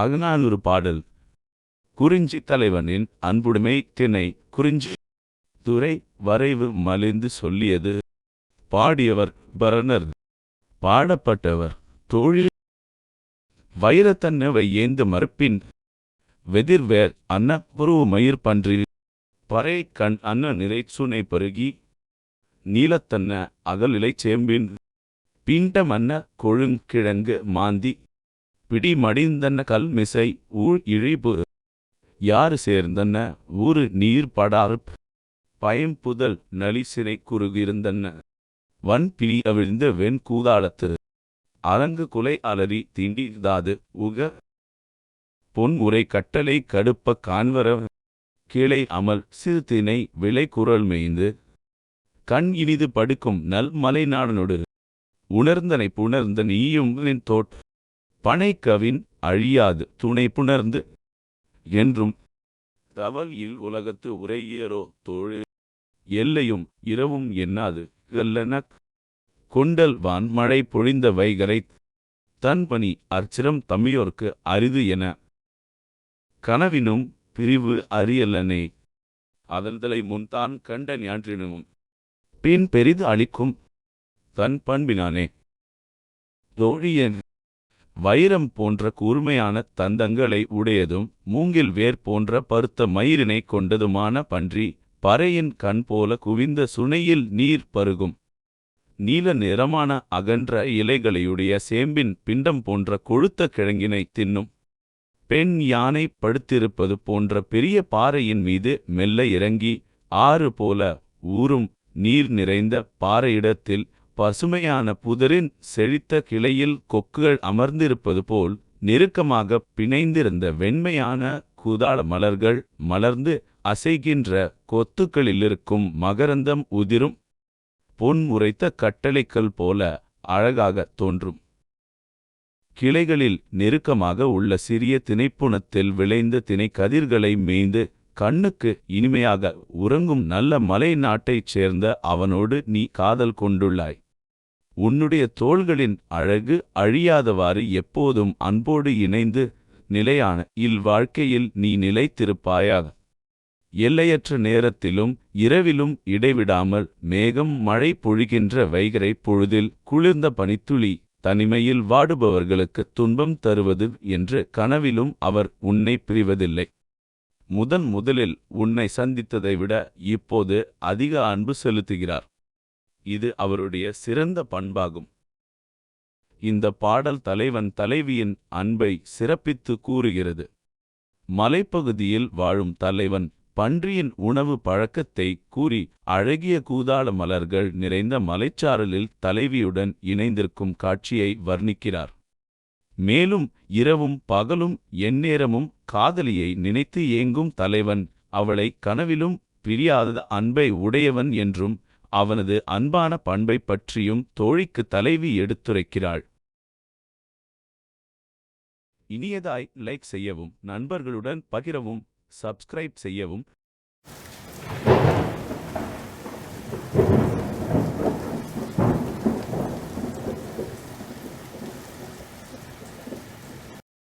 அகநானூறு பாடல். குறிஞ்சி தலைவனின் அன்புடைமை திணை குறிஞ்சி. துறை வரைவு மலிந்து சொல்லியது. பாடியவர் பரணர். பாடப்பட்டவர் தோழி வைரத்தன்னவை ஏந்து மறுப்பின். வெதிர்வேர் அன்ன புருவ மயிர் பன்றி. பறை கண் அன்ன நிறை சுனை பருகி. நீலத்தன்ன அகலிலை சேம்பின். பிண்டமன்ன கொழுங்கிழங்கு மாந்தி பிடி மடிந்தன்ன கல்மிசை ஊழ் இழிபு. யாரு சேர்ந்தன்ன ஊறு நீர் படார்ப் பயம்புதல் நலிசினை குறுகிருந்தன்ன வன் பிடி அவிழ்ந்த வெண் கூதாளத்து அரங்கு குலை அலறி தீண்டிதாது உக. பொன் உரை கட்டளை கடுப்ப காண்வர. கிளை அமல் சிறுத்தினை விளை குரல் மேய்ந்து. கண் இனிது படுக்கும் நல் நாடனொடு. உணர்ந்தனை புணர்ந்த நீயும் நின் தோட் பனைக்கவின் அழியாது துணை புணர்ந்து என்றும் தவல் இல் உலகத்து உரையியரோ தோழு எல்லையும் இரவும் எண்ணாது கல்லனக் கொண்டல் வான் மழை பொழிந்த வைகரை தன்பணி அர்ச்சிரம் தமியோர்க்கு அரிது என கனவினும் பிரிவு அறியலனே. அதன்தலை முன்தான் கண்ட ஞான்றினும் பின் பெரிது அளிக்கும் தன் பண்பினானே. தோழியன் வைரம் போன்ற கூர்மையான தந்தங்களை உடையதும் மூங்கில் வேர் போன்ற பருத்த மயிரினை கொண்டதுமான பன்றி பறையின் கண் போல குவிந்த சுனையில் நீர் பருகும். நீல நிறமான அகன்ற இலைகளையுடைய சேம்பின் பிண்டம் போன்ற கொழுத்த கிழங்கினை தின்னும். பெண் யானை படுத்திருப்பது போன்ற பெரிய பாறையின் மீது மெல்ல இறங்கி ஆறு போல ஊறும் நீர் நிறைந்த பாறையிடத்தில் பசுமையான புதரின் செழித்த கிளையில் கொக்குகள் அமர்ந்திருப்பது போல் நெருக்கமாக பிணைந்திருந்த வெண்மையான குதாள மலர்கள் மலர்ந்து அசைகின்ற கொத்துக்களிலிருக்கும் மகரந்தம் உதிரும். பொன் உரைத்த கட்டளைக்கல் போல அழகாக தோன்றும். கிளைகளில் நெருக்கமாக உள்ள சிறிய திணைப்புணத்தில் விளைந்த திணை கதிர்களை மேய்ந்து கண்ணுக்கு இனிமையாக உறங்கும் நல்ல மலை நாட்டைச் சேர்ந்த அவனோடு நீ காதல் கொண்டுள்ளாய். உன்னுடைய தோள்களின் அழகு அழியாதவாறு எப்போதும் அன்போடு இணைந்து நிலையான இல் வாழ்க்கையில் நீ நிலைத்திருப்பாயாக. எல்லையற்ற நேரத்திலும் இரவிலும் இடைவிடாமல் மேகம் மழை பொழிகின்ற வைகரை பொழுதில் குளிர்ந்த பனித்துளி தனிமையில் வாடுபவர்களுக்கு துன்பம் தருவது என்று கனவிலும் அவர் உன்னை பிரிவதில்லை. முதன் முதலில் உன்னை சந்தித்ததை விட இப்போது அதிக அன்பு செலுத்துகிறார். இது அவருடைய சிறந்த பண்பாகும். இந்த பாடல் தலைவன் தலைவியின் அன்பை சிறப்பித்து கூறுகிறது. மலைப்பகுதியில் வாழும் தலைவன் பன்றியின் உணவு பழக்கத்தை கூறி அழகிய கூதாள மலர்கள் நிறைந்த மலைச்சாரலில் தலைவியுடன் இணைந்திருக்கும் காட்சியை வர்ணிக்கிறார். மேலும் இரவும் பகலும் எந்நேரமும் காதலியை நினைத்து ஏங்கும் தலைவன் அவளை கனவிலும் பிரியாத அன்பை உடையவன் என்றும் அவனது அன்பான பண்பை பற்றியும் தோழிக்கு தலைவி எடுத்துரைக்கிறாள். இனியதாய் லைக் செய்யவும் நண்பர்களுடன் பகிரவும் சப்ஸ்கிரைப் செய்யவும்